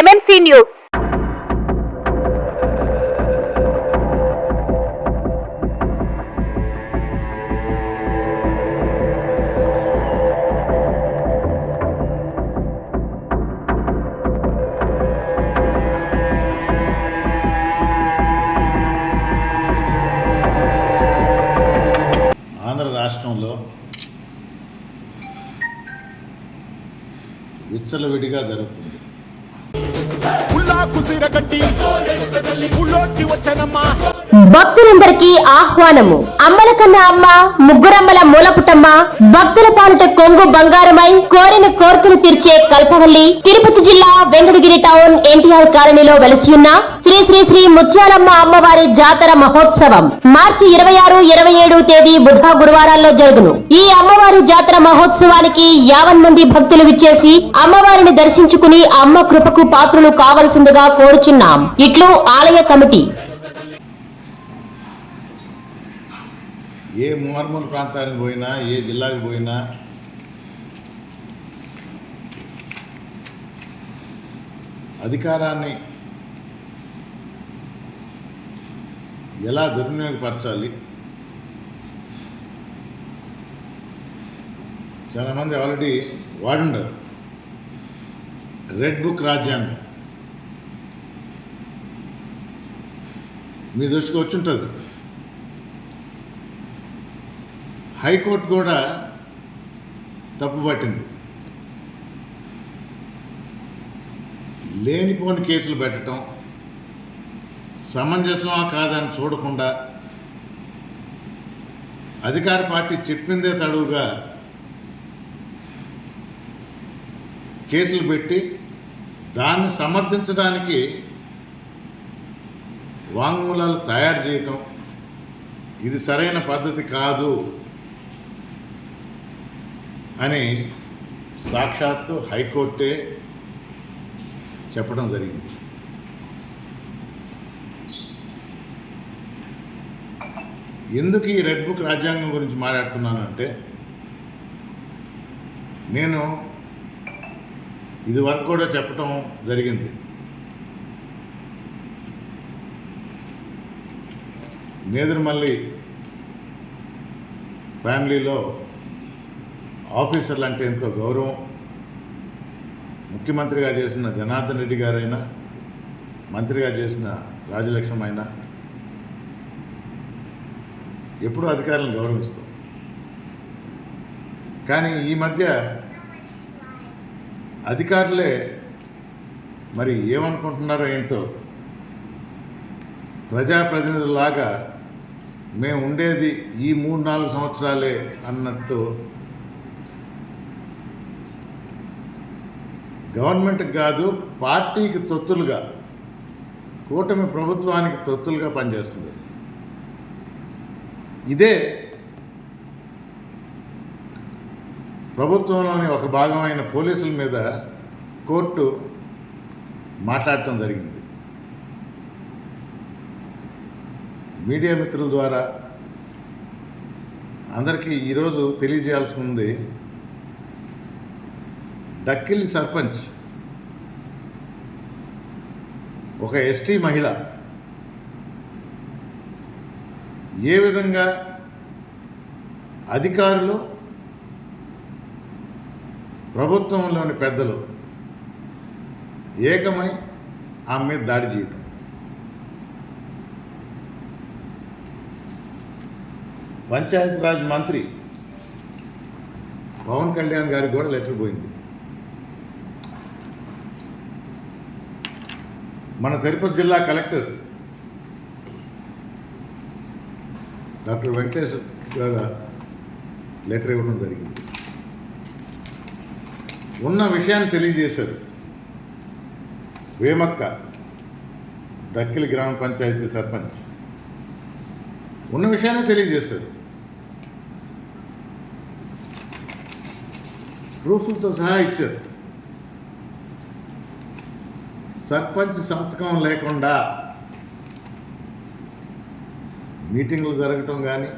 MMC news Andhra రాష్ట్రంలో విచ్చలవిడిగా జరుగుతుంది. కట్టి ఉల్లోకి వచ్చనమ్మా. భక్తులందరికీ ఆహ్వానము. అమ్మలకన్న అమ్మ ముగ్గురమ్మల మూలపుటమ్మ భక్తుల పాలిట కొంగు బంగారమై కోరిన కోర్కులు తీర్చే కల్పవల్లి తిరుపతి జిల్లా వెంకటగిరి టౌన్ ఎన్టీఆర్ కాలనీలో వెలసి ఉన్న శ్రీ శ్రీ శ్రీ ముత్యాలమ్మ అమ్మవారి జాతర మహోత్సవం మార్చి ఇరవై ఆరు ఇరవై ఏడు తేదీ బుధ గురువారాల్లో జరుగును. ఈ అమ్మవారి జాతర మహోత్సవానికి యావన్ మంది భక్తులు విచ్చేసి అమ్మవారిని దర్శించుకుని అమ్మ కృపకు పాత్రులు కావలసిందిగా కోరుచున్నాం. ఇట్లు ఆలయ కమిటీ. ఏ మార్మూల్ ప్రాంతానికి పోయినా ఏ జిల్లాకి పోయినా అధికారాన్ని ఎలా దుర్వినియోగపరచాలి? చాలామంది ఆల్రెడీ వాడుండరు. రెడ్ బుక్ రాజ్యాంగం. మీ దృష్టికి వచ్చి ఉంటుంది హైకోర్టు కూడా తప్పుపట్టింది లేనిపోని కేసులు పెట్టడం సమంజసమా కాదని చూడకుండా అధికార పార్టీ చెప్పిందే తడువుగా కేసులు పెట్టి దాన్ని సమర్థించడానికి వాంగ్మూలాలు తయారు చేయటం ఇది సరైన పద్ధతి కాదు అని సాక్షాత్తు హైకోర్టే చెప్పడం జరిగింది. ఎందుకు ఈ రెడ్ బుక్ రాజ్యాంగం గురించి మాట్లాడుతున్నానంటే నేను ఇది వరకు కూడా చెప్పటం జరిగింది. నేదురుమల్లి ఫ్యామిలీలో ఆఫీసర్లు అంటే ఎంతో గౌరవం. ముఖ్యమంత్రిగా చేసిన జనార్దన్ రెడ్డి గారైనా మంత్రిగా చేసిన రాజలక్ష్మి అయినా ఎప్పుడూ అధికారులను గౌరవిస్తాం. కానీ ఈ మధ్య అధికారులే మరి ఏమనుకుంటున్నారో ఏంటో ప్రజాప్రతినిధులాగా మేము ఉండేది ఈ మూడు నాలుగు సంవత్సరాలే అన్నట్టు గవర్నమెంట్కి కాదు పార్టీకి తొత్తులుగా కూటమి ప్రభుత్వానికి తొత్తులుగా పనిచేస్తుంది. ఇదే ప్రభుత్వంలోని ఒక భాగమైన పోలీసుల మీద కోర్టు మాట్లాడటం జరిగింది. మీడియా మిత్రుల ద్వారా అందరికీ ఈరోజు తెలియజేయాల్సి ఉంది. డక్కిల్ సర్పంచ్. ఒక ఎస్టీ మహిళ. ఏ విధంగా అధికారులు ప్రభుత్వంలోని పెద్దలు ఏకమై ఆమె మీద దాడి చేయటం? పంచాయతీరాజ్ మంత్రి పవన్ కళ్యాణ్ గారికి కూడా లెటర్ పోయింది. మన తిరుపతి జిల్లా కలెక్టర్. డాక్టర్ వెంకటేష్ గారు లెటర్ ఇవ్వడం జరిగింది. ఉన్న విషయాన్ని తెలియజేశారు. వేమక్క డక్కిలి గ్రామ పంచాయతీ సర్పంచ్. ఉన్న విషయాన్ని తెలియజేశారు. ప్రూఫ్లతో సహా ఇచ్చారు. సర్పంచ్ సంతకం లేకుండా మీటింగ్లు జరగటం కానీ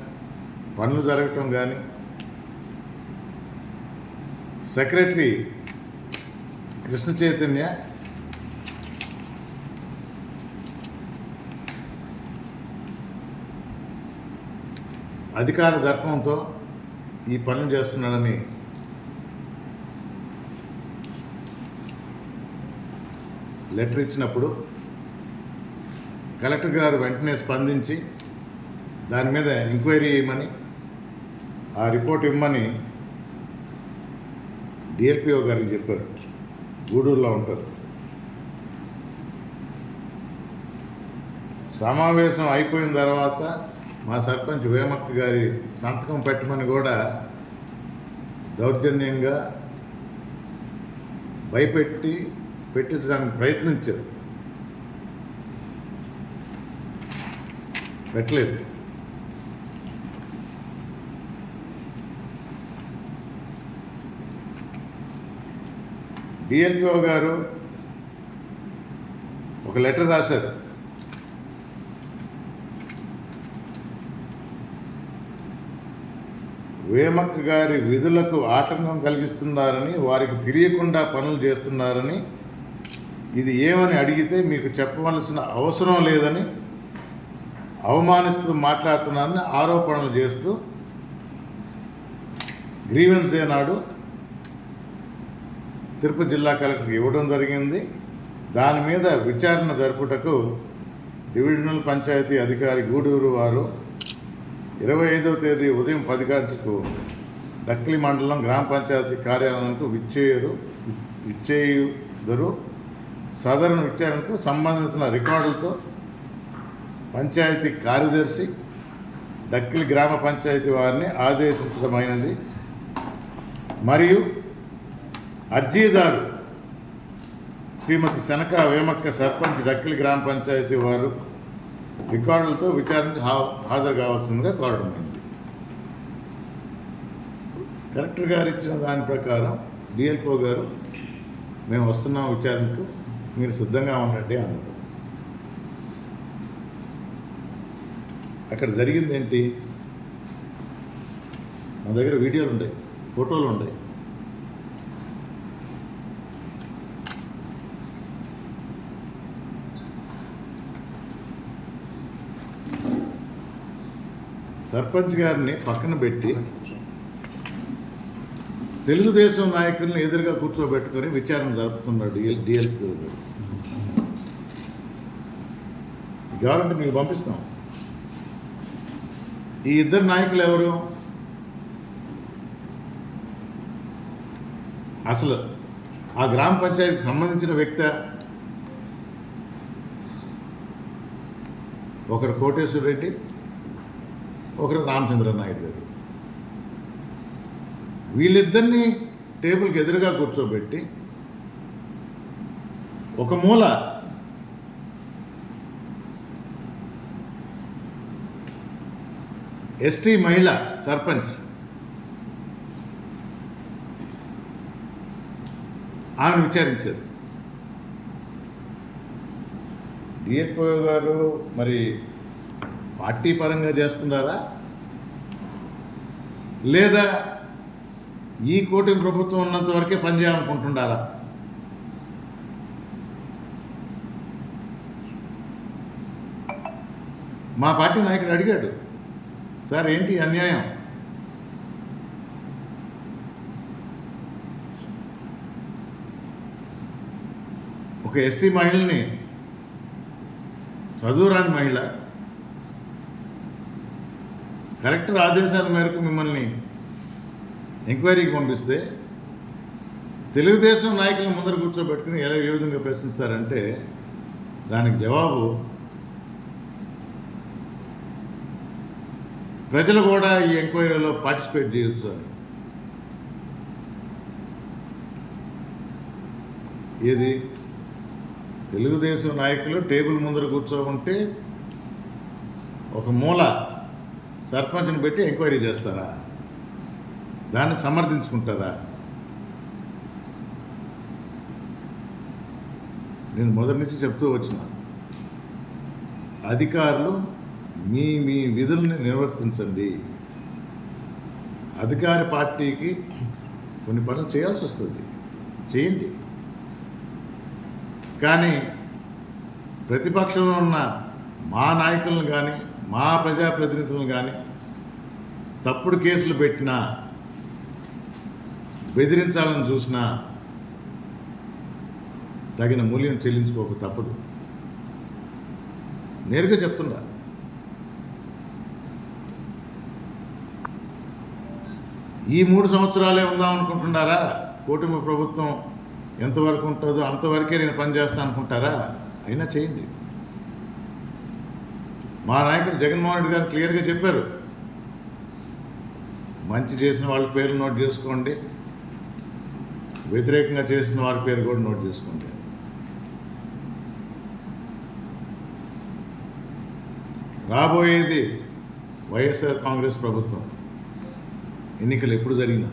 పనులు జరగటం కానీ సెక్రటరీ కృష్ణ చైతన్య అధికార దర్పంతో ఈ పనులు చేస్తున్నాడని లెటర్ ఇచ్చినప్పుడు కలెక్టర్ గారు వెంటనే స్పందించి దాని మీద ఎంక్వైరీ చేయమని ఆ రిపోర్ట్ ఇవ్వమని డిఎల్పిఓ గారికి చెప్పారు. గూడూరులో ఉంటారు. సమావేశం అయిపోయిన తర్వాత మా సర్పంచ్ వేమక్క గారి సంతకం పెట్టమని కూడా దౌర్జన్యంగా భయపెట్టి పెట్టించడానికి ప్రయత్నించారు. పెట్టలేదు. డిఎల్పిఓ గారు ఒక లెటర్ రాశారు. వేమక్క గారి విధులకు ఆటంకం కలిగిస్తున్నారని వారికి తెలియకుండా పనులు చేస్తున్నారని ఇది ఏమని అడిగితే మీకు చెప్పవలసిన అవసరం లేదని అవమానిస్తూ మాట్లాడుతున్నారని ఆరోపణలు చేస్తూ గ్రీవెన్స్ డే నాడు తిరుపతి జిల్లా కలెక్టర్కి ఇవ్వడం జరిగింది. దాని మీద విచారణ జరుపుటకు డివిజనల్ పంచాయతీ అధికారి గూడూరు వారు ఇరవై ఐదవ తేదీ ఉదయం పది గంటలకు దక్కిలి మండలం గ్రామ పంచాయతీ కార్యాలయంకు విచ్చేయరు విచ్చేయుదరు. సదరణ విచారణకు సంబంధించిన రికార్డులతో పంచాయతీ కార్యదర్శి దక్కిలి గ్రామ పంచాయతీ వారిని ఆదేశించడమైనది. మరియు అర్జీదారు శ్రీమతి శనక వేమక్క సర్పంచ్ దక్కిలి గ్రామ పంచాయతీ వారు రికార్డులతో విచారణకు హా- హాజరు కావాల్సిందిగా కోరడమైంది. కలెక్టర్ గారు ఇచ్చిన దాని ప్రకారం డిఎల్ఓ గారు మేము వస్తున్నాం విచారణకు. మీరు సిద్ధంగా ఉండండి అన్నారు అక్కడ జరిగింది ఏంటి? మా దగ్గర వీడియోలు ఉన్నాయి ఫోటోలు ఉన్నాయి. సర్పంచ్ గారిని పక్కన పెట్టి తెలుగుదేశం నాయకుల్ని ఎదురుగా కూర్చోబెట్టుకొని విచారణ జరుపుతున్నాడు డిఎల్ డిఎల్పీ గవర్నమెంట్ కావాలంటే మీకు పంపిస్తాం. ఈ ఇద్దరు నాయకులు ఎవరు? అసలు ఆ గ్రామ పంచాయతీకి సంబంధించిన వ్యక్తి ఒకరు కోటేశ్వర రెడ్డి ఒకరు రామచంద్ర నాయుడు గారు. వీళ్ళిద్దరినీ టేబుల్కి ఎదురుగా కూర్చోబెట్టి ఒక మూల ఎస్టీ మహిళ సర్పంచ్ ఆమె విచారించారు. డిఎఫ్ఓ గారు మరి పార్టీ పరంగా చేస్తున్నారా? లేదా ఈ కూటమి ప్రభుత్వం ఉన్నంత వరకే పనిచేయాలనుకుంటుండాలా మా పార్టీ నాయకుడు అడిగాడు సార్ ఏంటి అన్యాయం? ఒక ఎస్టీ మహిళని చదువురాని మహిళ కలెక్టర్ ఆదేశాల మేరకు మిమ్మల్ని ఎంక్వైరీకి పంపిస్తే తెలుగుదేశం నాయకులను ముందర కూర్చోబెట్టుకుని ఎలా ఏ విధంగా ప్రశ్నిస్తారంటే దానికి జవాబు ప్రజలు కూడా ఈ ఎంక్వైరీలో పార్టిసిపేట్ చేయొచ్చు అని. ఏది? తెలుగుదేశం నాయకులు టేబుల్ ముందర కూర్చోకుంటే ఒక మూల సర్పంచ్ని పెట్టి ఎంక్వైరీ చేస్తారా? దాన్ని సమర్థించుకుంటారా? నేను మొదటి నుంచి చెప్తూ వచ్చిన. అధికారులు మీ మీ విధుల్ని నిర్వర్తించండి. అధికార పార్టీకి కొన్ని పనులు చేయాల్సి వస్తుంది. చేయండి. కానీ ప్రతిపక్షంలో ఉన్న మా నాయకులను కానీ మా ప్రజాప్రతినిధులను కానీ తప్పుడు కేసులు పెట్టినా బెదిరించాలని చూసినా తగిన మూల్యం చెల్లించుకోక తప్పదు. నేరుగా చెప్తున్నా ఈ మూడు సంవత్సరాలే ఉందాం అనుకుంటున్నారా? కూటమి ప్రభుత్వం ఎంతవరకు ఉంటుందో అంతవరకే నేను పనిచేస్తాను అనుకుంటారా? అయినా చేయండి. మా నాయకుడు జగన్మోహన్ రెడ్డి గారు క్లియర్గా చెప్పారు. మంచి చేసిన వాళ్ళ పేర్లు నోట్ చేసుకోండి. వ్యతిరేకంగా చేసిన వారి పేరు కూడా నోట్ చేసుకోండి. రాబోయేది వైఎస్ఆర్ కాంగ్రెస్ ప్రభుత్వం. ఎన్నికలు ఎప్పుడు జరిగినా.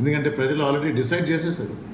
ఎందుకంటే ప్రజలు ఆల్రెడీ డిసైడ్ చేసేసారు.